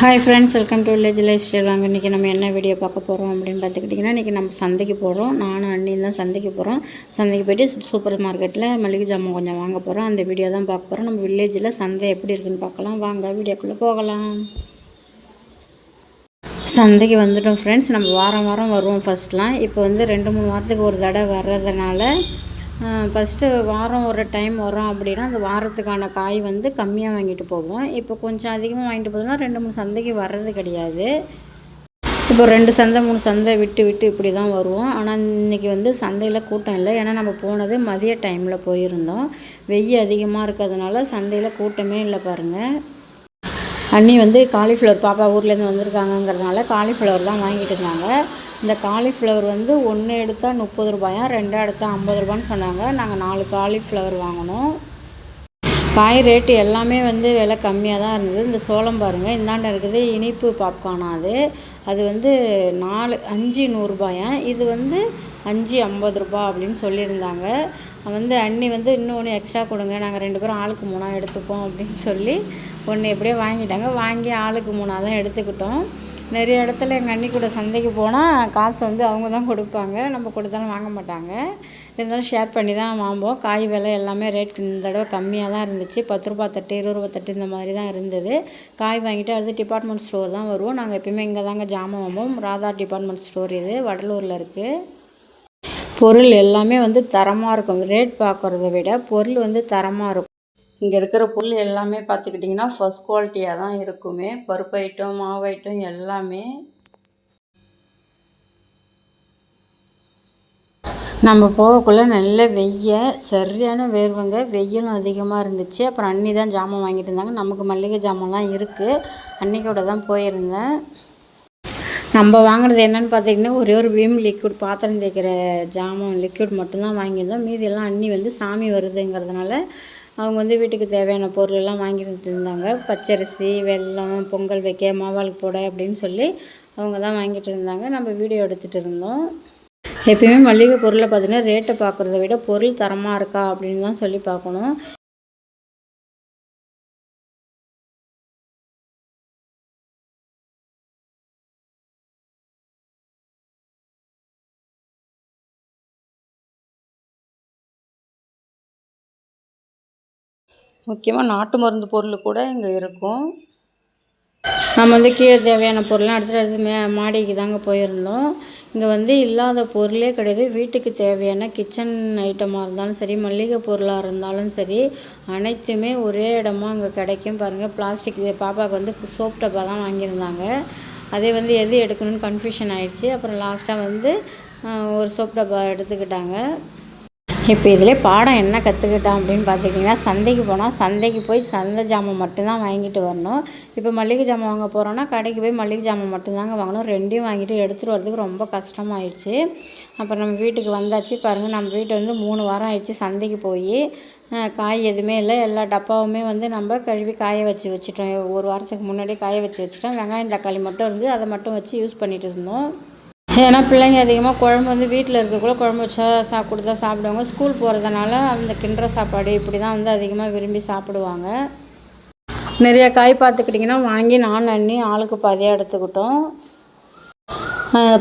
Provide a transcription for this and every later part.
Hi friends welcome to village lifestyle வாங்க இன்றைக்கி நம்ம என்ன வீடியோ பார்க்க போகிறோம் அப்படின்னு பார்த்துக்கிட்டிங்கன்னா இன்றைக்கி நம்ம சந்தைக்கு போகிறோம் நானும் அண்ணியும் தான் சந்தைக்கு போகிறோம் சந்தைக்கு போயிட்டு சூப்பர் மார்க்கெட்டில் மளிகை ஜாமான் கொஞ்சம் வாங்க போகிறோம் அந்த வீடியோ தான் பார்க்க போகிறோம் நம்ம வில்லேஜில் சந்தை எப்படி இருக்குன்னு பார்க்கலாம். வாங்க வீடியோக்குள்ளே போகலாம். சந்தைக்கு வந்துட்டோம் ஃப்ரெண்ட்ஸ் நம்ம வாரம் வாரம் வருவோம் ஃபஸ்ட்லாம் இப்போ வந்து ரெண்டு மூணு வாரத்துக்கு ஒரு தடவை வர்றதுனால ஃபஸ்ட்டு வாரம் ஒரு டைம் வரோம் அப்படின்னா அந்த வாரத்துக்கான காய் வந்து கம்மியாக வாங்கிட்டு போவோம். இப்போ கொஞ்சம் அதிகமாக வாங்கிட்டு போதுன்னா ரெண்டு மூணு சந்தைக்கு வர்றது கிடையாது. இப்போ ரெண்டு சந்தை மூணு சந்தை விட்டு விட்டு இப்படி தான் வருவோம். ஆனால் இன்றைக்கி வந்து சந்தையில் கூட்டம் இல்லை. ஏன்னா நம்ம போனது மதிய டைமில் போயிருந்தோம். வெயில் அதிகமாக இருக்கிறதுனால சந்தையில் கூட்டமே இல்லை பாருங்கள் அண்ணி வந்து காலிஃப்ளவர் பாப்பா ஊர்லேருந்து வந்திருக்காங்கங்கிறதுனால காலிஃப்ளவர் தான் வாங்கிட்டு இருந்தாங்க. இந்த காலிஃப்ளவர் வந்து ஒன்று எடுத்தால் முப்பது ரூபாயா ரெண்டாக எடுத்தால் ஐம்பது ரூபான்னு சொன்னாங்க. நாங்கள் நாலு காலிஃப்ளவர் வாங்கினோம். காய் ரேட்டு எல்லாமே வந்து விலை கம்மியாக தான் இருந்தது. இந்த சோளம் பாருங்கள் இந்தாண்ட இருக்குது இனிப்பு பாப்கார்னா அது. அது வந்து நாலு அஞ்சு நூறுரூபாயா இது வந்து அஞ்சு ஐம்பது ரூபா அப்படின்னு சொல்லியிருந்தாங்க. வந்து அண்ணி வந்து இன்னொன்று எக்ஸ்ட்ரா கொடுங்க நாங்கள் ரெண்டு பேரும் ஆளுக்கு மூணாக எடுத்துப்போம் அப்படின்னு சொல்லி ஒன்று எப்படியோ வாங்கிட்டாங்க. வாங்கி ஆளுக்கு மூணாக தான் எடுத்துக்கிட்டோம். நிறைய இடத்துல எங்கள் அண்ணி கூட சந்தைக்கு போனால் காசு வந்து அவங்க தான் கொடுப்பாங்க. நம்ம கொடுத்தாலும் வாங்க மாட்டாங்க. இருந்தாலும் ஷேர் பண்ணி தான் வாங்குவோம். காய் விலை எல்லாமே ரேட் இந்த தடவை கம்மியாக தான் இருந்துச்சு. பத்து ரூபா தட்டு இருபது ரூபா தட்டு இந்த மாதிரி தான் இருந்தது. காய் வாங்கிட்டு அடுத்து டிபார்ட்மெண்ட் ஸ்டோர் தான் வருவோம். நாங்கள் எப்பயுமே இங்கே தாங்க ஜாமான் வாங்குவோம். ராதா டிபார்ட்மெண்ட் ஸ்டோர் இது. வடலூரில் இருக்குது பொருள் எல்லாமே வந்து தரமாக இருக்கும். ரேட் பார்க்குறத விட பொருள் வந்து தரமாக இருக்கும். இங்கே இருக்கிற புல் எல்லாமே பார்த்துக்கிட்டிங்கன்னா ஃபஸ்ட் குவாலிட்டியாக தான் இருக்குமே. பருப்பு ஐட்டம் மாவு ஐட்டம் எல்லாமே. நம்ம போகக்குள்ளே நல்ல வெய்ய சரியான வேர்வங்க. வெயிலும் அதிகமாக இருந்துச்சு. அப்புறம் அண்ணி தான் ஜாமான் வாங்கிட்டு இருந்தாங்க. நமக்கு மல்லிகை ஜாமான்லாம் இருக்குது அன்னிக்கூட தான் போயிருந்தேன். நம்ம வாங்கினது என்னென்னு பார்த்தீங்கன்னா ஒரே ஒரு வீம் லிக்விட் பாத்திரம் தேய்க்கிற ஜாமான் லிக்விட் மட்டும்தான் வாங்கியிருந்தோம். மீதியெல்லாம் அண்ணி வந்து சாமி வருதுங்கிறதுனால அவங்க வந்து வீட்டுக்கு தேவையான பொருளெல்லாம் வாங்கிட்டு இருந்தாங்க. பச்சரிசி வெல்லம் பொங்கல் வைக்க மாவாளுக்கு போட அப்படின்னு சொல்லி அவங்க தான் வாங்கிட்டு இருந்தாங்க. நம்ம வீடியோ எடுத்துகிட்டு இருந்தோம். எப்பயுமே மளிகை பொருளை பார்த்தீங்கன்னா ரேட்டை பார்க்குறத விட பொருள் தரமாக இருக்கா அப்படின்னு தான் சொல்லி பார்க்கணும். முக்கியமாக நாட்டு மருந்து பொருள் கூட இங்கே இருக்கும். நம்ம வந்து கீழே தேவையான பொருள்லாம் எடுத்துகிட்டு அடுத்து மே மாடிக்கு தாங்க போயிருந்தோம். இங்கே வந்து இல்லாத பொருளே கிடையாது. வீட்டுக்கு தேவையான கிச்சன் ஐட்டமாக இருந்தாலும் சரி மல்லிகை பொருளாக இருந்தாலும் சரி அனைத்துமே ஒரே இடமா அங்கே கிடைக்கும். பாருங்கள் பிளாஸ்டிக் பாப்பாவுக்கு வந்து சோப் டப்பா தான் வாங்கியிருந்தாங்க. அதே வந்து எது எடுக்கணும்னு கன்ஃபியூஷன் ஆகிடுச்சு அப்புறம் லாஸ்ட்டாக வந்து ஒரு சோப் டப்பா எடுத்துக்கிட்டாங்க. இப்போ இதில் பாடம் என்ன கற்றுக்கிட்டோம் அப்படின்னு பார்த்துக்கிட்டிங்கன்னா சந்தைக்கு போனால் சந்தைக்கு போய் சந்தை ஜாமான் மட்டும்தான் வாங்கிட்டு வரணும். இப்போ மளிகை ஜாமான் வாங்க போகிறோன்னா கடைக்கு போய் மளிகை ஜாமான் மட்டும்தாங்க வாங்கணும். ரெண்டையும் வாங்கிட்டு எடுத்துகிட்டு வரதுக்கு ரொம்ப கஷ்டமாயிடுச்சு. அப்புறம் நம்ம வீட்டுக்கு வந்தாச்சு. பாருங்கள் நம்ம வீட்டை வந்து மூணு வாரம் ஆயிடுச்சு சந்தைக்கு போய். காய் எதுவுமே இல்லை. எல்லா டப்பாவுமே வந்து நம்ம கழுவி காய வச்சு வச்சுட்டோம். ஒரு வாரத்துக்கு முன்னாடியே காய வச்சு வச்சுட்டோம். வெங்காயம் தக்காளி மட்டும் இருந்து அதை மட்டும் வச்சு யூஸ் பண்ணிகிட்டு இருந்தோம். ஏன்னா பிள்ளைங்க அதிகமாக குழம்பு வந்து வீட்டில் இருக்கக்குள்ள குழம்பு வச்சா சா கொடுத்தா சாப்பிடுவாங்க. ஸ்கூல் போகிறதுனால அந்த கிண்டுற சாப்பாடு இப்படி தான் வந்து அதிகமாக விரும்பி சாப்பிடுவாங்க. நிறைய காய் பார்த்துக்கிட்டிங்கன்னா வாங்கி நான் அண்ணி ஆளுக்கு பாதியாக எடுத்துக்கிட்டோம்.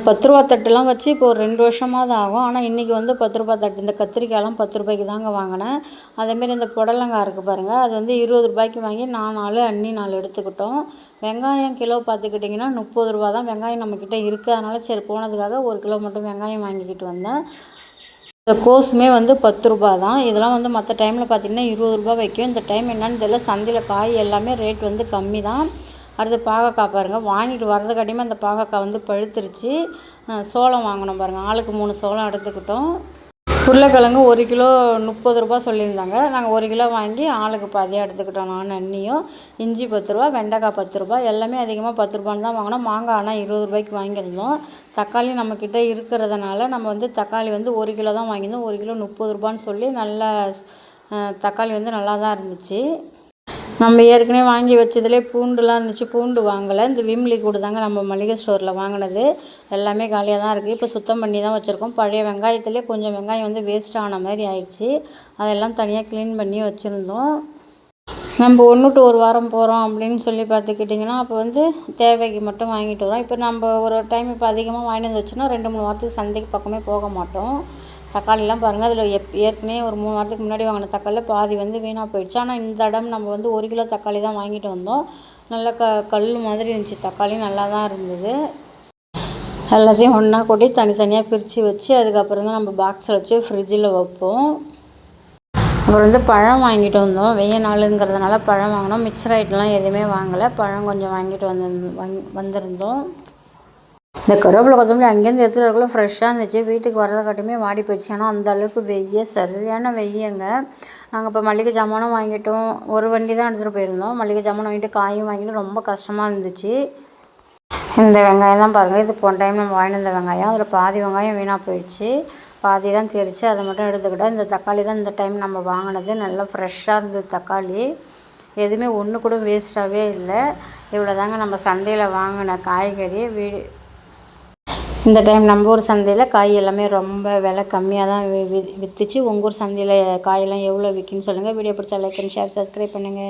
பத்து ரூபா தட்டுலாம் வச்சு இப்போ ஒரு ரெண்டு வருஷமாக தான் ஆகும். ஆனால் இன்றைக்கி வந்து பத்து ரூபா தட்டு இந்த கத்திரிக்காயெலாம் பத்து ரூபாய்க்கு தாங்க வாங்கினேன். அதேமாரி இந்த புடலங்காய் இருக்குது பாருங்கள் அது வந்து இருபது ரூபாய்க்கு வாங்கி நான் நாலு அண்ணி நாலு எடுத்துக்கிட்டோம். வெங்காயம் கிலோ பார்த்துக்கிட்டிங்கன்னா முப்பது ரூபா தான். வெங்காயம் நம்மக்கிட்ட இருக்குது அதனால் சரி போனதுக்காக ஒரு கிலோ மட்டும் வெங்காயம் வாங்கிக்கிட்டு வந்தேன். இந்த கோஸுமே வந்து பத்து ரூபா தான். இதெல்லாம் வந்து மற்ற டைமில் பார்த்திங்கன்னா இருபது ரூபா வைக்கும். இந்த டைம் என்னன்னு தெரியல. சந்தையில் காய் எல்லாமே ரேட் வந்து கம்மி தான். அடுத்து பாகக்காய் பாருங்கள் வாங்கிட்டு வரதுக்காட்டியுமே அந்த பாகக்காய் வந்து பழுத்துருச்சு. சோளம் வாங்கினோம் பாருங்கள் ஆளுக்கு மூணு சோளம் எடுத்துக்கிட்டோம். உருளைக்கிழங்கு ஒரு கிலோ முப்பது ரூபா சொல்லியிருந்தாங்க. நாங்கள் ஒரு கிலோ வாங்கி ஆளுக்கு பாதியாக எடுத்துக்கிட்டோம். நான் அண்ணியும். இஞ்சி பத்து ரூபா வெண்டைக்காய் பத்து ரூபா எல்லாமே அதிகமாக பத்து ரூபான்னு தான் வாங்கினோம். மாங்காய் ஆனால் இருபது ரூபாய்க்கு வாங்கியிருந்தோம். தக்காளி நம்மக்கிட்ட இருக்கிறதுனால நம்ம வந்து தக்காளி வந்து ஒரு கிலோ தான் வாங்கியிருந்தோம். ஒரு கிலோ முப்பது ரூபான்னு சொல்லி நல்லா தக்காளி வந்து நல்லா தான் இருந்துச்சு. நம்ம ஏற்கனவே வாங்கி வச்சதுலேயே பூண்டுலாம் இருந்துச்சு. பூண்டு வாங்கலை. இந்த விம்லி கூட தாங்க நம்ம மளிகை ஸ்டோரில் வாங்கினது. எல்லாமே காலியாக தான் இருக்குது இப்போ சுத்தம் பண்ணி தான் வச்சுருக்கோம். பழைய வெங்காயத்துலேயே கொஞ்சம் வெங்காயம் வந்து வேஸ்ட் ஆன மாதிரி ஆயிடுச்சு. அதெல்லாம் தனியாக க்ளீன் பண்ணி வச்சுருந்தோம். நம்ம ஒன்று டு ஒரு வாரம் போகிறோம் அப்படின்னு சொல்லி பார்த்துக்கிட்டிங்கன்னா அப்போ வந்து தேவைக்கு மட்டும் வாங்கிட்டு வரோம். இப்போ நம்ம ஒரு டைம் இப்போ அதிகமாக வாங்கிட்டு வந்து வச்சோன்னா ரெண்டு மூணு வாரத்துக்கு சந்தைக்கு பக்கமே போக மாட்டோம். தக்காளிலாம் பாருங்கள் அதில் எப் ஏற்கனவே ஒரு மூணு வாரத்துக்கு முன்னாடி வாங்கின தக்காளியில் பாதி வந்து வீணாக போயிடுச்சு. ஆனால் இந்த இடம் நம்ம வந்து ஒரு கிலோ தக்காளி தான் வாங்கிட்டு வந்தோம். நல்லா க கல் மாதிரி இருந்துச்சு. தக்காளி நல்லா தான் இருந்தது. எல்லாத்தையும் ஒன்றா கொட்டி தனித்தனியாக பிரித்து வச்சு அதுக்கப்புறம் தான் நம்ம பாக்ஸில் வச்சு ஃப்ரிட்ஜில் வைப்போம். அப்புறம் வந்து பழம் வாங்கிட்டு வந்தோம். வெய்ய நாளுங்கிறதுனால பழம் வாங்கினோம். மிக்சர் ஐட்டம்லாம் எதுவுமே வாங்கலை. பழம் கொஞ்சம் வாங்கிட்டு வந்து வாங்கி வந்திருந்தோம். இந்த கருவேப்பிலை கொத்தமல்லி அங்கேருந்து எடுத்துகிட்டு வரக்குள்ள ஃப்ரெஷ்ஷாக இருந்துச்சு. வீட்டுக்கு வரதை காட்டுமே வாடி போயிடுச்சு. ஆனால் அந்த அளவுக்கு வெய்ய சரியான வெய்யங்க. நாங்கள் இப்போ மளிகை ஜாமானும் வாங்கிட்டோம். ஒரு வண்டி தான் எடுத்துகிட்டு போயிருந்தோம். மளிகை ஜாமான் வாங்கிட்டு காயும் வாங்கிட்டு ரொம்ப கஷ்டமாக இருந்துச்சு. இந்த வெங்காயம் தான் பாருங்கள் இது போன டைம் நம்ம வாங்கிட்டு வந்த வெங்காயம். அதில் பாதி வெங்காயம் வீணாக போயிடுச்சு. பாதி தான் தெரிச்சு அதை மட்டும் எடுத்துக்கிட்டோம் இந்த தக்காளி தான் இந்த டைம் நம்ம வாங்கினது. நல்லா ஃப்ரெஷ்ஷாக இருந்தது தக்காளி. எதுவுமே ஒன்று கூட வேஸ்ட்டாகவே இல்லை. இவ்வளோ தாங்க நம்ம சந்தையில் வாங்கின காய்கறி. வீடு இந்த டைம் நம்ம ஊர் சந்தையில் காய் எல்லாமே ரொம்ப விலை கம்மியாக தான் வி விற்றுச்சு உங்கள் ஊர் சந்தையில் காயெல்லாம் எவ்வளோ விற்கின்னு சொல்லுங்கள் வீடியோ பிடிச்சா லைக் அண்ட் ஷேர் சப்ஸ்கிரைப் பண்ணுங்கள்